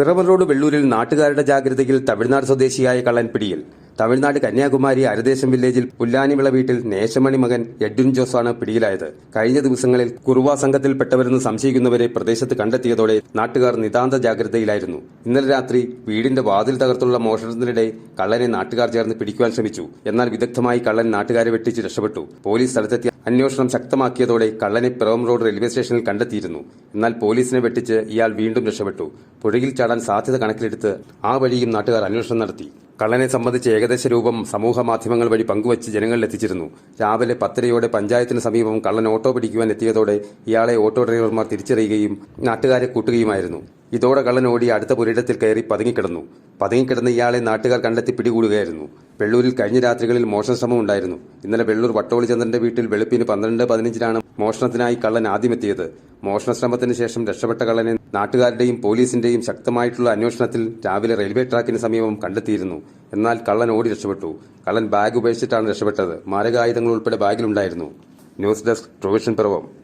പിറവർ വെള്ളൂരിൽ നാട്ടുകാരുടെ ജാഗ്രതയിൽ തമിഴ്നാട് സ്വദേശിയായ കള്ളൻ പിടിയിൽ തമിഴ്നാട് കന്യാകുമാരി അരദേശം വില്ലേജിൽ പുല്ലാനിവിള വീട്ടിൽ നേശമണി മകൻ എഡ്വിൻ ജോസാണ് പിടിയിലായത്. കഴിഞ്ഞ ദിവസങ്ങളിൽ കുറുവ സംഘത്തിൽപ്പെട്ടവരെന്ന് സംശയിക്കുന്നവരെ പ്രദേശത്ത് കണ്ടെത്തിയതോടെ നാട്ടുകാർ നിതാന്ത ജാഗ്രതയിലായിരുന്നു. ഇന്നലെ രാത്രി വീടിന്റെ വാതിൽ തകർത്തുള്ള മോഷണത്തിനിടെ കള്ളനെ നാട്ടുകാർ ചേർന്ന് പിടിക്കുവാൻ ശ്രമിച്ചു. എന്നാൽ വിദഗ്ധമായി കള്ളൻ നാട്ടുകാരെ വെട്ടിച്ച് രക്ഷപ്പെട്ടു. പോലീസ് സ്ഥലത്തെത്തി അന്വേഷണം ശക്തമാക്കിയതോടെ കള്ളനെ പിറവം റോഡ് റെയിൽവേ സ്റ്റേഷനിൽ കണ്ടെത്തിയിരുന്നു. എന്നാൽ പോലീസിനെ വെട്ടിച്ച് ഇയാൾ വീണ്ടും രക്ഷപ്പെട്ടു. പുഴയിൽ ചാടാൻ സാധ്യത കണക്കിലെടുത്ത് ആ വഴിയും നാട്ടുകാർ അന്വേഷണം നടത്തി. കള്ളനെ സംബന്ധിച്ച് ഏകദേശ രൂപം സമൂഹ മാധ്യമങ്ങൾ വഴി പങ്കുവച്ച് ജനങ്ങളിൽ എത്തിച്ചിരുന്നു രാവിലെ പത്തരയോടെ പഞ്ചായത്തിന് സമീപം കള്ളൻ ഓട്ടോ പിടിക്കുവാൻ എത്തിയതോടെ ഇയാളെ ഓട്ടോ ഡ്രൈവർമാർ തിരിച്ചറിയുകയും നാട്ടുകാരെ കൂട്ടുകയുമായിരുന്നു. ഇതോടെ കള്ളൻ ഓടി അടുത്ത പുരയിടത്തിൽ കയറി പതുങ്ങിക്കിടന്നു. പതുങ്ങിക്കിടന്ന ഇയാളെ നാട്ടുകാർ കണ്ടെത്തി പിടികൂടുകയായിരുന്നു. വെള്ളൂരിൽ കഴിഞ്ഞ രാത്രികളിൽ മോഷണ ശ്രമം ഉണ്ടായിരുന്നു. ഇന്നലെ വെള്ളൂർ വട്ടോളി ചന്ദ്രന്റെ വീട്ടിൽ വെളുപ്പിന് പന്ത്രണ്ട് പതിനഞ്ചിനാണ് മോഷണത്തിനായി കള്ളൻ ആദ്യമെത്തിയത്. മോഷണ ശ്രമത്തിന് ശേഷം രക്ഷപ്പെട്ട കള്ളനെ നാട്ടുകാരുടെയും പോലീസിന്റെയും ശക്തമായിട്ടുള്ള അന്വേഷണത്തിൽ രാവിലെ റെയിൽവേ ട്രാക്കിന് സമീപം കണ്ടെത്തിയിരുന്നു. എന്നാൽ കള്ളൻ ഓടി രക്ഷപ്പെട്ടു. കള്ളൻ ബാഗ് ഉപേക്ഷിച്ചിട്ടാണ് രക്ഷപ്പെട്ടത്. മാരകായുധങ്ങൾ ഉൾപ്പെടെ ബാഗിലുണ്ടായിരുന്നു. News desk provision Piravom